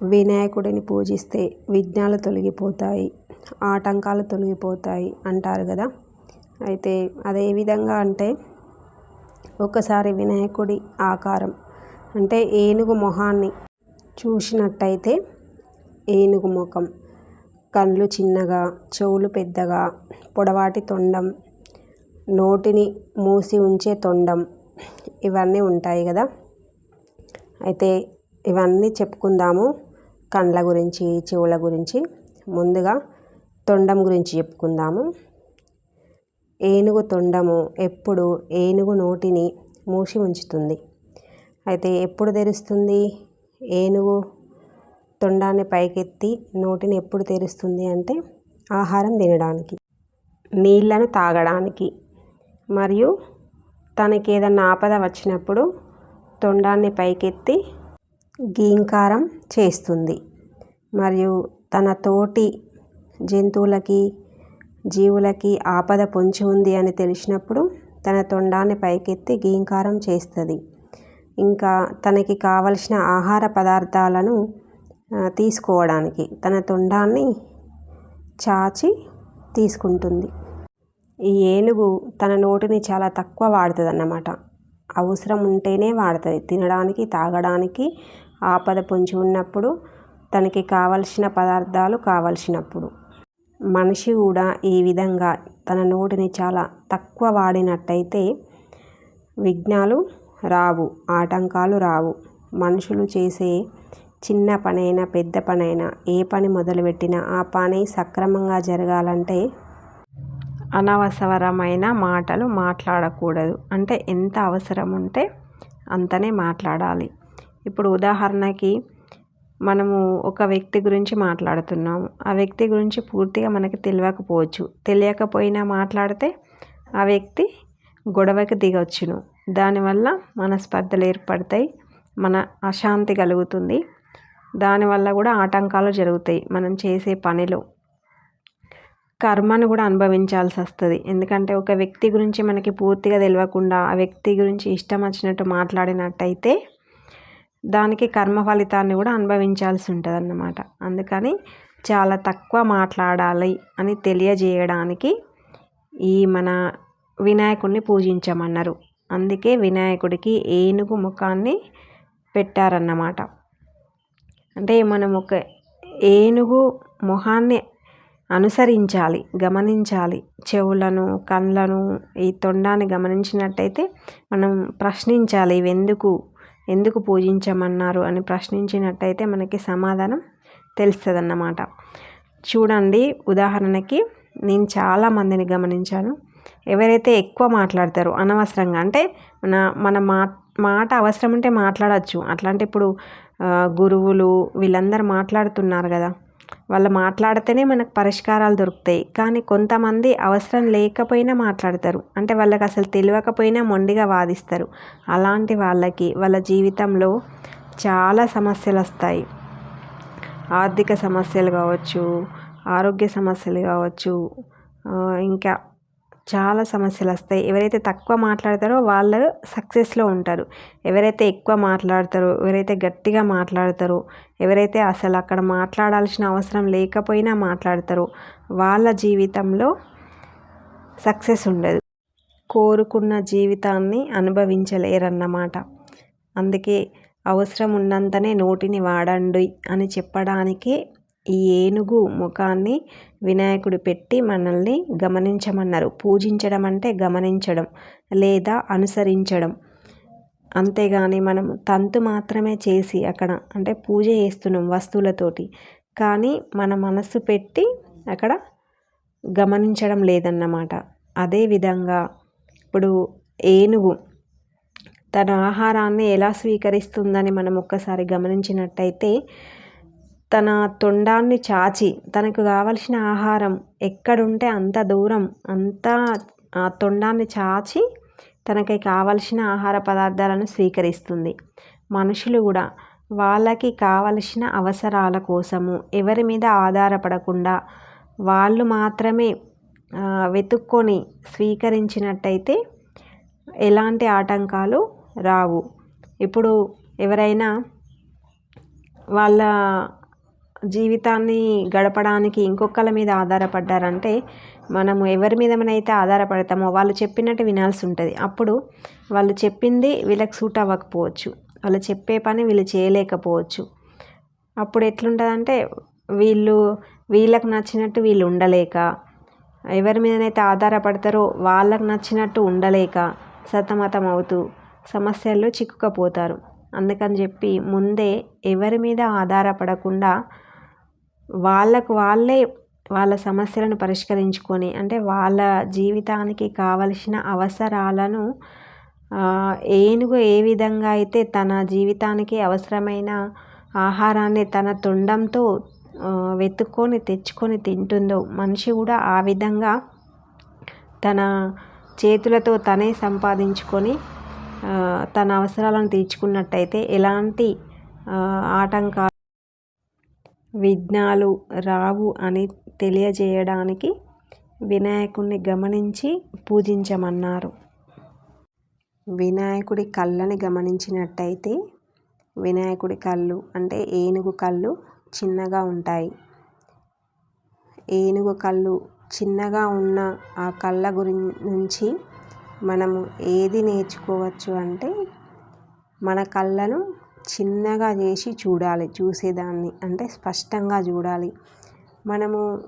వినాయకుడిని పూజిస్తే విఘ్నాలు తొలగిపోతాయి ఆటంకాలు తొలగిపోతాయి అంటారు కదా. అయితే అదే విధంగా అంటే ఒకసారి వినాయకుడి ఆకారం అంటే ఏనుగు మొహాన్ని చూసినట్టయితే ఏనుగు ముఖం కళ్ళు చిన్నగా చెవులు పెద్దగా పొడవాటి తొండం నోటిని మూసి ఉంచే తొండం ఇవన్నీ ఉంటాయి కదా. అయితే ఇవన్నీ చెప్పుకుందాము. కండ్ల గురించి చెవుల గురించి ముందుగా తొండం గురించి చెప్పుకుందాము. ఏనుగు తొండము ఎప్పుడు ఏనుగు నోటిని మూసి ఉంచుతుంది? అయితే ఎప్పుడు తెరుస్తుంది? ఏనుగు తొండాన్ని పైకెత్తి నోటిని ఎప్పుడు తెరుస్తుంది అంటే ఆహారం తినడానికి నీళ్ళను తాగడానికి. మరియు తనకి ఏదన్నా ఆపద వచ్చినప్పుడు తొండాన్ని పైకెత్తి గీంకారం చేస్తుంది. మరియు తన తోటి జంతువులకి జీవులకి ఆపద పొంచి ఉంది అని తెలిసినప్పుడు తన తొండాన్ని పైకెత్తి గీంకారం చేస్తుంది. ఇంకా తనకి కావలసిన ఆహార పదార్థాలను తీసుకోవడానికి తన తొండాన్ని చాచి తీసుకుంటుంది. ఈ ఏనుగు తన నోటిని చాలా తక్కువ వాడుతుంది అన్నమాట అవసరం ఉంటేనే వాడుతుంది. తినడానికి తాగడానికి ఆపద పొంచి ఉన్నప్పుడు తనకి కావలసిన పదార్థాలు కావలసినప్పుడు. మనిషి కూడా ఈ విధంగా తన నోటిని చాలా తక్కువ వాడినట్టయితే విఘ్నాలు రావు ఆటంకాలు రావు. మనుషులు చేసే చిన్న పనైనా పెద్ద పనైనా ఏ పని మొదలుపెట్టినా ఆ పని సక్రమంగా జరగాలంటే అనవసరమైన మాటలు మాట్లాడకూడదు. అంటే ఎంత అవసరం ఉంటే అంతనే మాట్లాడాలి. ఇప్పుడు ఉదాహరణకి మనము ఒక వ్యక్తి గురించి మాట్లాడుతున్నాము. ఆ వ్యక్తి గురించి పూర్తిగా మనకి తెలియకపోవచ్చు. తెలియకపోయినా మాట్లాడితే ఆ వ్యక్తి గొడవకి దిగవచ్చును దానివల్ల మన స్పర్ధలు ఏర్పడతాయి మన అశాంతి కలుగుతుంది. దానివల్ల కూడా ఆటంకాలు జరుగుతాయి మనం చేసే పనిలో. కర్మను కూడా అనుభవించాల్సి వస్తుంది. ఎందుకంటే ఒక వ్యక్తి గురించి మనకి పూర్తిగా తెలియకుండా ఆ వ్యక్తి గురించి ఇష్టం వచ్చినట్టు మాట్లాడినట్టయితే దానికి కర్మ ఫలితాన్ని కూడా అనుభవించాల్సి ఉంటుంది అన్నమాట అందుకని చాలా తక్కువ మాట్లాడాలి అని తెలియజేయడానికి ఈ మన వినాయకుడిని పూజించమన్నారు. అందుకే వినాయకుడికి ఏనుగు ముఖాన్ని పెట్టారన్నమాట. అంటే మనం ఒక ఏనుగు మొహాన్ని అనుసరించాలి గమనించాలి. చెవులను కళ్ళను ఈ తొండాన్ని గమనించినట్టయితే మనం ప్రశ్నించాలి ఇవి ఎందుకు పూజించమన్నారు అని ప్రశ్నించినట్టయితే మనకి సమాధానం తెలుస్తుంది అన్నమాట చూడండి ఉదాహరణకి నేను చాలా మందిని గమనించాను. ఎవరైతే ఎక్కువ మాట్లాడతారో అనవసరంగా అంటే మన మన మా మాట అవసరం ఉంటే మాట్లాడచ్చు. అట్లాంటి ఇప్పుడు గురువులు వీళ్ళందరూ మాట్లాడుతున్నారు కదా. వాళ్ళు మాట్లాడితేనే మనకు పరిష్కారాలు దొరుకుతాయి. కానీ కొంతమంది అవసరం లేకపోయినా మాట్లాడతారు. అంటే వాళ్ళకి అసలు తెలియకపోయినా మొండిగా వాదిస్తారు. అలాంటి వాళ్ళకి వాళ్ళ జీవితంలో చాలా సమస్యలు వస్తాయి. ఆర్థిక సమస్యలు కావచ్చు ఆరోగ్య సమస్యలు కావచ్చు ఇంకా చాలా సమస్యలు వస్తాయి ఎవరైతే తక్కువ మాట్లాడతారో వాళ్ళు సక్సెస్లో ఉంటారు. ఎవరైతే ఎక్కువ మాట్లాడతారో ఎవరైతే గట్టిగా మాట్లాడతారో ఎవరైతే అసలు అక్కడ మాట్లాడాల్సిన అవసరం లేకపోయినా మాట్లాడతారో వాళ్ళ జీవితంలో సక్సెస్ ఉండదు. కోరుకున్న జీవితాన్ని అనుభవించలేరన్నమాట. అందుకే అవసరం ఉన్నంతనే నోటిని వాడండి అని చెప్పడానికి ఈ ఏనుగు ముఖాన్ని వినాయకుడు పెట్టి మనల్ని గమనించమన్నారు. పూజించడం అంటే గమనించడం లేదా అనుసరించడం. అంతేగాని మనం తంతు మాత్రమే చేసి అక్కడ అంటే పూజ చేస్తున్నాం వస్తువులతోటి. కానీ మన మనసు పెట్టి అక్కడ గమనించడం లేదన్నమాట. అదేవిధంగా ఇప్పుడు ఏనుగు తన ఆహారాన్ని ఎలా స్వీకరిస్తుందని మనం ఒక్కసారి గమనించినట్టయితే తన తొండాన్ని చాచి తనకు కావలసిన ఆహారం ఎక్కడుంటే అంత దూరం అంతా ఆ తొండాన్ని చాచి తనకి కావలసిన ఆహార పదార్థాలను స్వీకరిస్తుంది. మనుషులు కూడా వాళ్ళకి కావలసిన అవసరాల కోసము ఎవరి మీద ఆధారపడకుండా వాళ్ళు మాత్రమే వెతుక్కొని స్వీకరించినట్టయితే ఎలాంటి ఆటంకాలు రావు. ఇప్పుడు ఎవరైనా వాళ్ళ జీవితాన్ని గడపడానికి ఇంకొకళ్ళ మీద ఆధారపడ్డారంటే మనము ఎవరి మీద అయితే ఆధారపడతామో వాళ్ళు చెప్పినట్టు వినాల్సి ఉంటుంది. అప్పుడు వాళ్ళు చెప్పింది వీళ్ళకి సూట్ అవ్వకపోవచ్చు. వాళ్ళు చెప్పే పని వీళ్ళు చేయలేకపోవచ్చు. అప్పుడు ఎట్లుంటుందంటే వీళ్ళు వీళ్ళకి నచ్చినట్టు వీళ్ళు ఉండలేక ఎవరి మీదనైతే ఆధారపడతారో వాళ్ళకు నచ్చినట్టు ఉండలేక సతమతం అవుతూ సమస్యల్లో చిక్కుకపోతారు. అందుకని చెప్పి ముందే ఎవరి మీద ఆధారపడకుండా వాళ్ళకు వాళ్ళే వాళ్ళ సమస్యలను పరిష్కరించుకొని అంటే వాళ్ళ జీవితానికి కావలసిన అవసరాలను ఏనుగు ఏ విధంగా అయితే తన జీవితానికి అవసరమైన ఆహారాన్ని తన తొండంతో వెతుక్కొని తెచ్చుకొని తింటుందో మనిషి కూడా ఆ విధంగా తన చేతులతో తనే సంపాదించుకొని తన అవసరాలను తీర్చుకున్నట్టయితే ఎలాంటి ఆటంకాలు విఘ్నాలు రావు అని తెలియజేయడానికి వినాయకుణ్ణి గమనించి పూజించమన్నారు. వినాయకుడి కళ్ళని గమనించినట్టయితే వినాయకుడి కళ్ళు అంటే ఏనుగు కళ్ళు చిన్నగా ఉంటాయి. ఏనుగు కళ్ళు చిన్నగా ఉన్న ఆ కళ్ళ గురి నుంచి మనము ఏది నేర్చుకోవచ్చు అంటే మన కళ్ళను చిన్నగా చేసి చూడాలి చూసేదాన్ని. అంటే స్పష్టంగా చూడాలి. మనము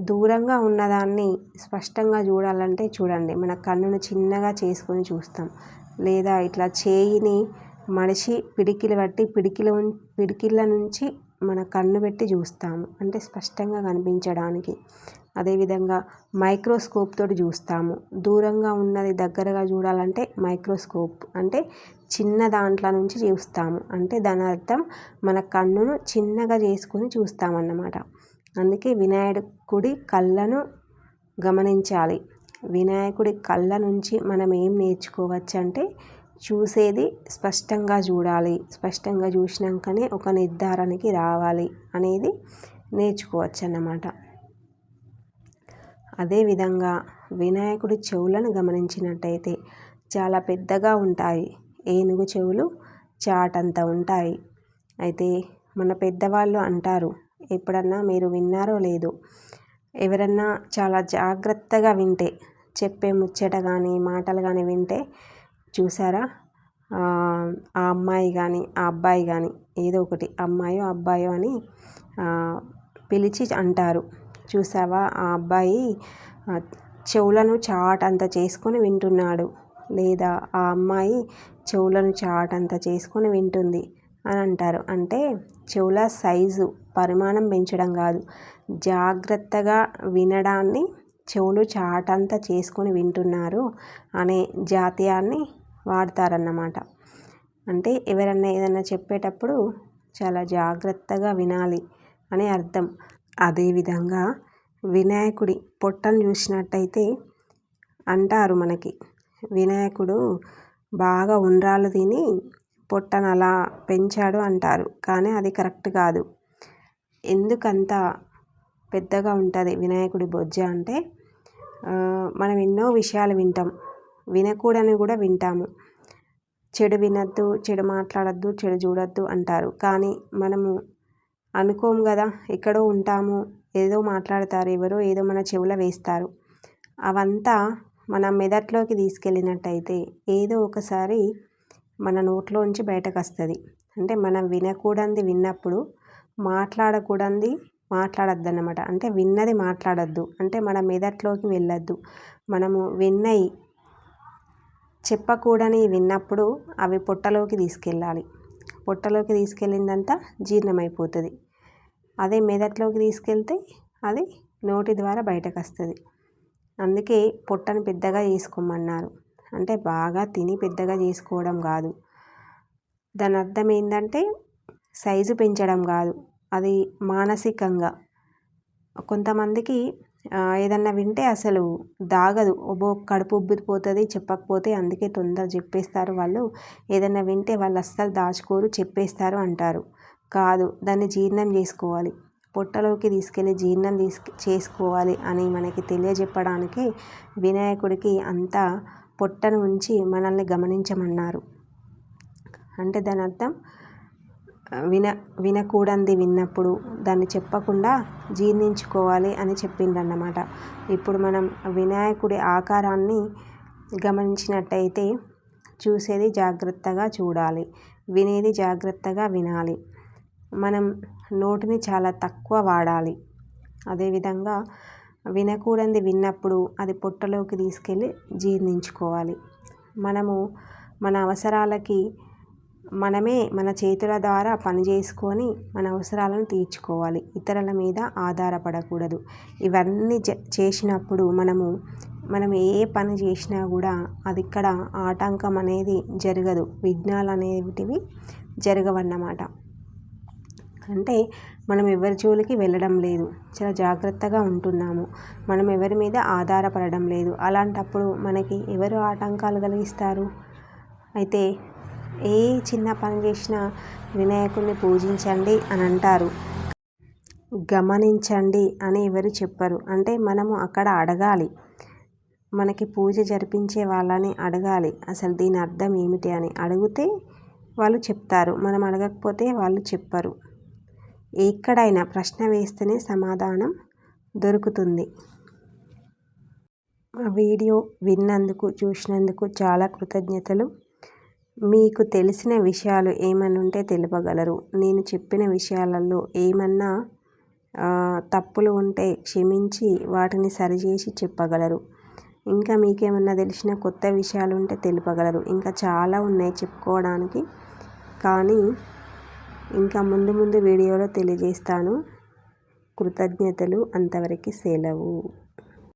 దూరంగా ఉన్నదాన్ని స్పష్టంగా చూడాలంటే చూడండి. మన కన్నును చిన్నగా చేసుకొని చూస్తాం. లేదా ఇట్లా చేయిని మనిషి పిడికిలి పట్టి పిడికిల పిడికిళ్ళ నుంచి మన కన్ను పెట్టి చూస్తాము. అంటే స్పష్టంగా కనిపించడానికి. అదేవిధంగా మైక్రోస్కోప్ తోటి చూస్తాము. దూరంగా ఉన్నది దగ్గరగా చూడాలంటే మైక్రోస్కోప్. అంటే చిన్న దాంట్లో నుంచి చూస్తాము. అంటే దాని అర్థం మన కన్నును చిన్నగా చేసుకొని చూస్తామన్నమాట. అందుకే వినాయకుడి కళ్ళను గమనించాలి. వినాయకుడి కళ్ళ నుంచి మనం ఏం నేర్చుకోవచ్చు అంటే చూసేది స్పష్టంగా చూడాలి. స్పష్టంగా చూసినాకనే ఒక నిర్ధారణకి రావాలి అనేది నేర్చుకోవచ్చు అన్నమాట అదేవిధంగా వినాయకుడి చెవులను గమనించినట్టయితే చాలా పెద్దగా ఉంటాయి. ఏనుగు చెవులు చాటంత ఉంటాయి. అయితే మన పెద్దవాళ్ళు అంటారు ఎప్పుడన్నా మీరు విన్నారో లేదో? ఎవరన్నా చాలా జాగ్రత్తగా వింటే చెప్పే ముచ్చట కానీ మాటలు కానీ వింటే చూసారా? ఆ అమ్మాయి కానీ ఆ అబ్బాయి కానీ ఏదో ఒకటి అమ్మాయో అబ్బాయో అని పిలిచి అంటారు. చూసావా? ఆ అబ్బాయి చెవులను చాటంత చేసుకొని వింటున్నాడు. లేదా ఆ అమ్మాయి చెవులను చాటంత చేసుకొని వింటుంది అని అంటారు. అంటే చెవుల సైజు పరిమాణం పెంచడం కాదు. జాగ్రత్తగా వినడాన్ని చెవులు చాటంత చేసుకొని వింటున్నారు అనే జాతీయాన్ని వాడతారన్నమాట. అంటే ఎవరన్నా ఏదన్నా చెప్పేటప్పుడు చాలా జాగ్రత్తగా వినాలి అని అర్థం. అదేవిధంగా వినాయకుడి పొట్టను చూసినట్టయితే అంటారు మనకి వినాయకుడు బాగా ఉండ్రాలు తిని పొట్టను అలా పెంచాడు అంటారు. కానీ అది కరెక్ట్ కాదు. ఎందుకంత పెద్దగా ఉంటుంది వినాయకుడి బొజ్జ అంటే మనం ఎన్నో విషయాలు వింటాం. వినకూడని కూడా వింటాము. చెడు వినద్దు చెడు మాట్లాడద్దు చెడు చూడద్దు అంటారు. కానీ మనము అనుకోము కదా ఎక్కడో ఉంటాము ఏదో మాట్లాడతారు ఎవరో ఏదో మన చెవులో వేస్తారు. అవంతా మన మెదట్లోకి తీసుకెళ్ళినట్టయితే ఏదో ఒకసారి మన నోట్లోంచి బయటకు వస్తుంది అంటే మనం వినకూడంది విన్నప్పుడు మాట్లాడకూడంది మాట్లాడద్దు అన్నమాట అంటే విన్నది మాట్లాడద్దు. అంటే మన మెదట్లోకి వెళ్ళొద్దు. మనము విన్నయి చెప్పకూడని విన్నప్పుడు అవి పొట్టలోకి తీసుకెళ్ళాలి. పొట్టలోకి తీసుకెళ్ళిందంతా జీర్ణమైపోతుంది. అదే మెదట్లోకి తీసుకెళ్తే అది నోటి ద్వారా బయటకు వస్తుంది అందుకే పొట్టను పెద్దగా చేసుకోమన్నారు. అంటే బాగా తిని పెద్దగా చేసుకోవడం కాదు. దాని అర్థం ఏంటంటే సైజు పెంచడం కాదు. అది మానసికంగా కొంతమందికి ఏదన్నా వింటే అసలు దాగదు. ఓబో కడుపు ఉబ్బిపోతుంది చెప్పకపోతే అందుకే తొందర చెప్పేస్తారు వాళ్ళు. ఏదన్నా వింటే వాళ్ళు అస్సలు దాచుకోరు చెప్పేస్తారు అంటారు. కాదు దాన్ని జీర్ణం చేసుకోవాలి. పొట్టలోకి తీసుకెళ్ళి జీర్ణం తీసుకు చేసుకోవాలి అని మనకి తెలియజెప్పడానికి వినాయకుడికి అంతా పొట్టను ఉంచి మనల్ని గమనించమన్నారు. అంటే దాని అర్థం విన వినకూడంది విన్నప్పుడు దాన్ని చెప్పకుండా జీర్ణించుకోవాలి అని చెప్పిండన్నమాట. ఇప్పుడు మనం వినాయకుడి ఆకారాన్ని గమనించినట్టయితే చూసేది జాగ్రత్తగా చూడాలి. వినేది జాగ్రత్తగా వినాలి. మనం నోటిని చాలా తక్కువ వాడాలి. అదేవిధంగా వినకూడంది విన్నప్పుడు అది పొట్టలోకి తీసుకెళ్ళి జీర్ణించుకోవాలి. మనము మన అవసరాలకి మనమే మన చేతుల ద్వారా పని చేసుకొని మన అవసరాలను తీర్చుకోవాలి. ఇతరుల మీద ఆధారపడకూడదు. ఇవన్నీ చేసినప్పుడు మనము మనం ఏ పని చేసినా కూడా అది ఇక్కడ ఆటంకం అనేది జరగదు. విఘ్నాలు అనేటివి జరగవన్నమాట. అంటే మనం ఎవరి జోలికి వెళ్ళడం లేదు. చాలా జాగ్రత్తగా ఉంటున్నాము. మనం ఎవరి మీద ఆధారపడడం లేదు. అలాంటప్పుడు మనకి ఎవరు ఆటంకాలు కలిగిస్తారు? అయితే ఏ చిన్న పని చేసినా వినాయకుడిని పూజించండి అని అంటారు. గమనించండి అని ఎవరు చెప్పరు. అంటే మనము అక్కడ అడగాలి. మనకి పూజ జరిపించే వాళ్ళని అడగాలి. అసలు దీని అర్థం ఏమిటి అని అడిగితే వాళ్ళు చెప్తారు. మనం అడగకపోతే వాళ్ళు చెప్పరు. ఎక్కడైనా ప్రశ్న వేస్తేనే సమాధానం దొరుకుతుంది. వీడియో విన్నందుకు చూసినందుకు చాలా కృతజ్ఞతలు. మీకు తెలిసిన విషయాలు ఏమనుంటే తెలుపగలరు. నేను చెప్పిన విషయాలలో ఏమన్నా తప్పులు ఉంటే క్షమించి వాటిని సరిచేసి చెప్పగలరు. ఇంకా మీకేమన్నా తెలిసిన కొత్త విషయాలు ఉంటే తెలుపగలరు. ఇంకా చాలా ఉన్నాయి చెప్పుకోవడానికి. కానీ ఇంకా ముందు ముందు వీడియోలో తెలియజేస్తాను. కృతజ్ఞతలు. అంతవరకు సెలవు.